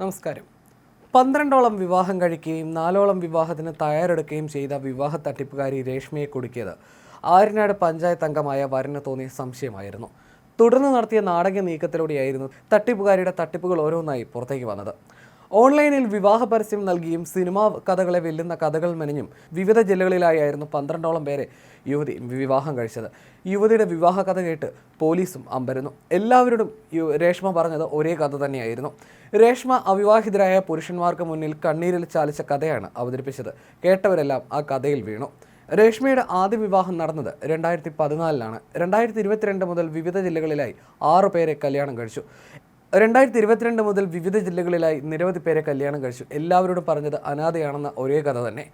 നമസ്കാരം. പന്ത്രണ്ടോളം വിവാഹം കഴിക്കുകയും നാലോളം വിവാഹത്തിന് തയ്യാറെടുക്കുകയും ചെയ്ത വിവാഹ തട്ടിപ്പുകാരി രേഷ്മയെ കുടുക്കിയത് ആര്യനാട് പഞ്ചായത്ത് അംഗമായ വരന് തോന്നിയ സംശയമായിരുന്നു. തുടർന്ന് നടത്തിയ നാടക നീക്കത്തിലൂടെയായിരുന്നു തട്ടിപ്പുകാരിയുടെ തട്ടിപ്പുകൾ ഓരോന്നായി പുറത്തേക്ക് വന്നത്. ഓൺലൈനിൽ വിവാഹ പരസ്യം നൽകിയും സിനിമാ കഥകളെ വെല്ലുന്ന കഥകൾ മെനഞ്ഞും വിവിധ ജില്ലകളിലായിരുന്നു പന്ത്രണ്ടോളം പേരെ യുവതി വിവാഹം കഴിച്ചത്. യുവതിയുടെ വിവാഹ കഥ കേട്ട് പോലീസും അമ്പരുന്നു. എല്ലാവരോടും രേഷ്മ പറഞ്ഞത് ഒരേ കഥ തന്നെയായിരുന്നു. രേഷ്മ അവിവാഹിതരായ പുരുഷന്മാർക്ക് മുന്നിൽ കണ്ണീരിൽ ചാലിച്ച കഥയാണ് അവതരിപ്പിച്ചത്. കേട്ടവരെല്ലാം ആ കഥയിൽ വീണു. രേഷ്മയുടെ ആദ്യ വിവാഹം നടന്നത് രണ്ടായിരത്തി പതിനാലിലാണ്. രണ്ടായിരത്തി ഇരുപത്തിരണ്ട് മുതൽ വിവിധ ജില്ലകളിലായി ആറു പേരെ കല്യാണം കഴിച്ചു. രണ്ടായിരത്തി ഇരുപത്തിരണ്ട് മുതൽ വിവിധ ജില്ലകളിലായി നിരവധി പേരെ കല്യാണം കഴിച്ചു. എല്ലാവരോടും പറഞ്ഞത് അനാഥയാണെന്ന ഒരേ കഥ തന്നെ.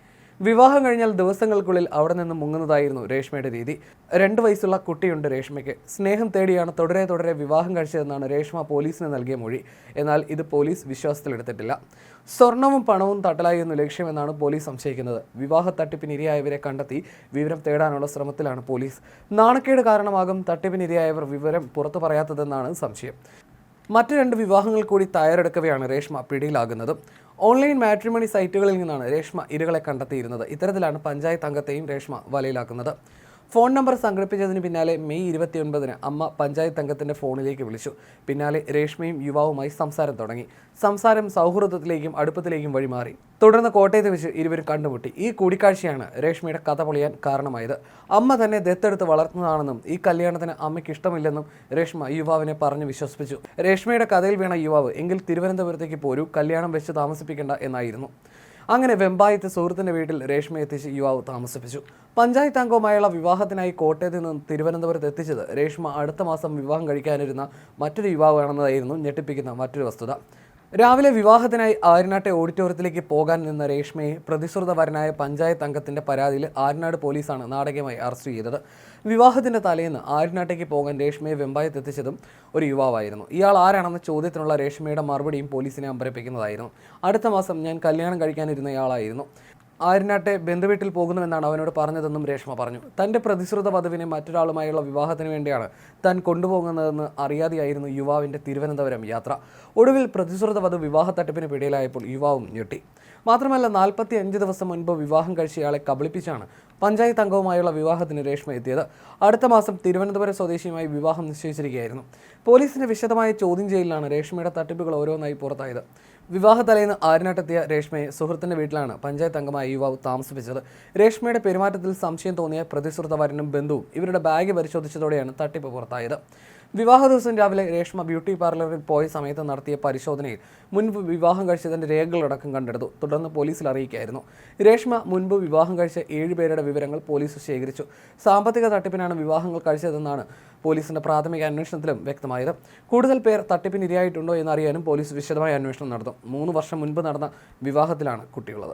വിവാഹം കഴിഞ്ഞാൽ ദിവസങ്ങൾക്കുള്ളിൽ അവിടെ നിന്ന് മുങ്ങുന്നതായിരുന്നു രേഷ്മയുടെ രീതി. രണ്ട് വയസ്സുള്ള കുട്ടിയുണ്ട് രേഷ്മയ്ക്ക്. സ്നേഹം തേടിയാണ് തുടരെ തുടരെ വിവാഹം കഴിച്ചതെന്നാണ് രേഷ്മ പോലീസിന് നൽകിയ മൊഴി. എന്നാൽ ഇത് പോലീസ് വിശ്വാസത്തിലെടുത്തിട്ടില്ല സ്വർണവും പണവും തട്ടലായിരുന്നു ലക്ഷ്യമെന്നാണ് പോലീസ് സംശയിക്കുന്നത്. വിവാഹ തട്ടിപ്പിനിരയായവരെ കണ്ടെത്തി വിവരം തേടാനുള്ള ശ്രമത്തിലാണ് പോലീസ്. നാണക്കേട് കാരണമാകും തട്ടിപ്പിനിരയായവർ വിവരം പുറത്തു പറയാത്തതെന്നാണ് സംശയം. മറ്റു രണ്ട് വിവാഹങ്ങൾ കൂടി തയ്യാറെടുക്കവെയാണ് രേഷ്മ പിടിയിലാകുന്നത്. ഓൺലൈൻ മാട്രിമണി സൈറ്റുകളിൽ നിന്നാണ് രേഷ്മ ഇരകളെ കണ്ടെത്തിയിരുന്നത്. ഇത്തരത്തിലാണ് പഞ്ചായത്ത് അംഗത്തെയും രേഷ്മ വലയിലാക്കുന്നത്. ഫോൺ നമ്പർ സംഘടിപ്പിച്ചതിന് പിന്നാലെ മെയ് ഇരുപത്തിയൊൻപതിന് അമ്മ പഞ്ചായത്ത് അംഗത്തിന്റെ ഫോണിലേക്ക് വിളിച്ചു. പിന്നാലെ രേഷ്മയും യുവാവുമായി സംസാരം തുടങ്ങി. സംസാരം സൗഹൃദത്തിലേക്കും അടുപ്പത്തിലേക്കും വഴിമാറി. തുടർന്ന് കോട്ടയത്ത് വെച്ച് ഇരുവരും കണ്ടുമുട്ടി. ഈ കൂടിക്കാഴ്ചയാണ് രേഷ്മയുടെ കഥ പൊളിയാൻ കാരണമായത്. അമ്മ തന്നെ ദത്തെടുത്ത് വളർത്തുന്നതാണെന്നും ഈ കല്യാണത്തിന് അമ്മയ്ക്ക് ഇഷ്ടമില്ലെന്നും രേഷ്മ യുവാവിനെ പറഞ്ഞു വിശ്വസിപ്പിച്ചു. രേഷ്മയുടെ കഥയിൽ വീണ യുവാവ് എങ്കിൽ തിരുവനന്തപുരത്തേക്ക് പോരൂ കല്യാണം വെച്ച് താമസിപ്പിക്കേണ്ട എന്നായിരുന്നു. അങ്ങനെ വെമ്പായത്ത് സുഹൃത്തിന്റെ വീട്ടിൽ രേഷ്മ എത്തിച്ച് യുവാവ് താമസിപ്പിച്ചു. പഞ്ചായത്ത് അംഗവുമായുള്ള വിവാഹത്തിനായി കോട്ടയത്ത് നിന്നും തിരുവനന്തപുരത്ത് എത്തിച്ചത് രേഷ്മ അടുത്ത മാസം വിവാഹം കഴിക്കാനിരുന്ന മറ്റൊരു യുവാവാണെന്നതായിരുന്നു ഞെട്ടിപ്പിക്കുന്ന മറ്റൊരു വസ്തുത. രാവിലെ വിവാഹത്തിനായി ആര്യനാട്ടെ ഓഡിറ്റോറിയത്തിലേക്ക് പോകാൻ നിന്ന രേഷ്മയെ പ്രതിശ്രുതവരനായ പഞ്ചായത്ത് അംഗത്തിന്റെ പരാതിയിൽ ആര്യനാട് പോലീസാണ് നാടകീയമായി അറസ്റ്റ് ചെയ്തത്. വിവാഹത്തിന്റെ തലേന്ന് ആര്യനാട്ടേക്ക് പോകാൻ രേഷ്മയെ വെമ്പായത്ത് എത്തിച്ചതും ഒരു യുവാവായിരുന്നു. ഇയാൾ ആരാണെന്ന ചോദ്യത്തിനുള്ള രേഷ്മയുടെ മറുപടിയും പോലീസിനെ അമ്പരപ്പിക്കുന്നതായിരുന്നു. അടുത്ത മാസം ഞാൻ കല്യാണം കഴിക്കാനിരുന്നയാളായിരുന്നു ആര്യനാട്ടെ ബന്ധുവീട്ടിൽ പോകുന്നുവെന്നാണ് അവനോട് പറഞ്ഞതെന്നും രേഷ്മ പറഞ്ഞു. തന്റെ പ്രതിശ്രുത വധുവിനെ മറ്റൊരാളുമായുള്ള വിവാഹത്തിന് വേണ്ടിയാണ് താൻ കൊണ്ടുപോകുന്നതെന്ന് അറിയാതെയായിരുന്നു യുവാവിന്റെ തിരുവനന്തപുരം യാത്ര. ഒടുവിൽ പ്രതിശ്രുത വധു വിവാഹ തട്ടിപ്പിന് പിടിയിലായപ്പോൾ യുവാവും ഞെട്ടി. മാത്രമല്ല നാൽപ്പത്തി അഞ്ച് ദിവസം മുൻപ് വിവാഹം കഴിച്ചയാളെ കബളിപ്പിച്ചാണ് പഞ്ചായത്ത് അംഗവുമായുള്ള വിവാഹത്തിന് രേഷ്മ എത്തിയത് അടുത്ത മാസം തിരുവനന്തപുരം സ്വദേശിയുമായി വിവാഹം നിശ്ചയിച്ചിരിക്കുകയായിരുന്നു. പോലീസിന്റെ വിശദമായ ചോദ്യം ചെയ്യലിലാണ് രേഷ്മയുടെ തട്ടിപ്പുകൾ ഓരോന്നായി പുറത്തായത്. വിവാഹ തലേന്ന് ആരിനാട്ടെത്തിയ രേഷ്മയെ സുഹൃത്തിന്റെ വീട്ടിലാണ് പഞ്ചായത്ത് അംഗമായ യുവാവ് താമസിപ്പിച്ചത്. രേഷ്മയുടെ പെരുമാറ്റത്തിൽ സംശയം തോന്നിയ പ്രതിശ്രുത വരനും ബന്ധുവും ഇവരുടെ ബാഗ് പരിശോധിച്ചതോടെയാണ് തട്ടിപ്പ് പുറത്തായത്. വിവാഹ ദിവസം രാവിലെ രേഷ്മ ബ്യൂട്ടി പാർലറിൽ പോയ സമയത്ത് നടത്തിയ പരിശോധനയിൽ മുൻപ് വിവാഹം കഴിച്ചതിന്റെ രേഖകളടക്കം കണ്ടെടുത്തു. തുടർന്ന് പോലീസിൽ അറിയിക്കായിരുന്നു രേഷ്മ മുൻപ് വിവാഹം കഴിച്ച ഏഴുപേരുടെ വിവരങ്ങൾ പോലീസ് ശേഖരിച്ചു. സാമ്പത്തിക തട്ടിപ്പിനാണ് വിവാഹങ്ങൾ കഴിച്ചതെന്നാണ് പോലീസിന്റെ പ്രാഥമിക അന്വേഷണത്തിലും വ്യക്തമായത്. കൂടുതൽ പേർ തട്ടിപ്പിന് ഇരയായിട്ടുണ്ടോ എന്നറിയാനും പോലീസ് വിശദമായ അന്വേഷണം നടത്തും. മൂന്ന് വർഷം മുൻപ് നടന്ന വിവാഹത്തിലാണ് കുട്ടിയുള്ളത്.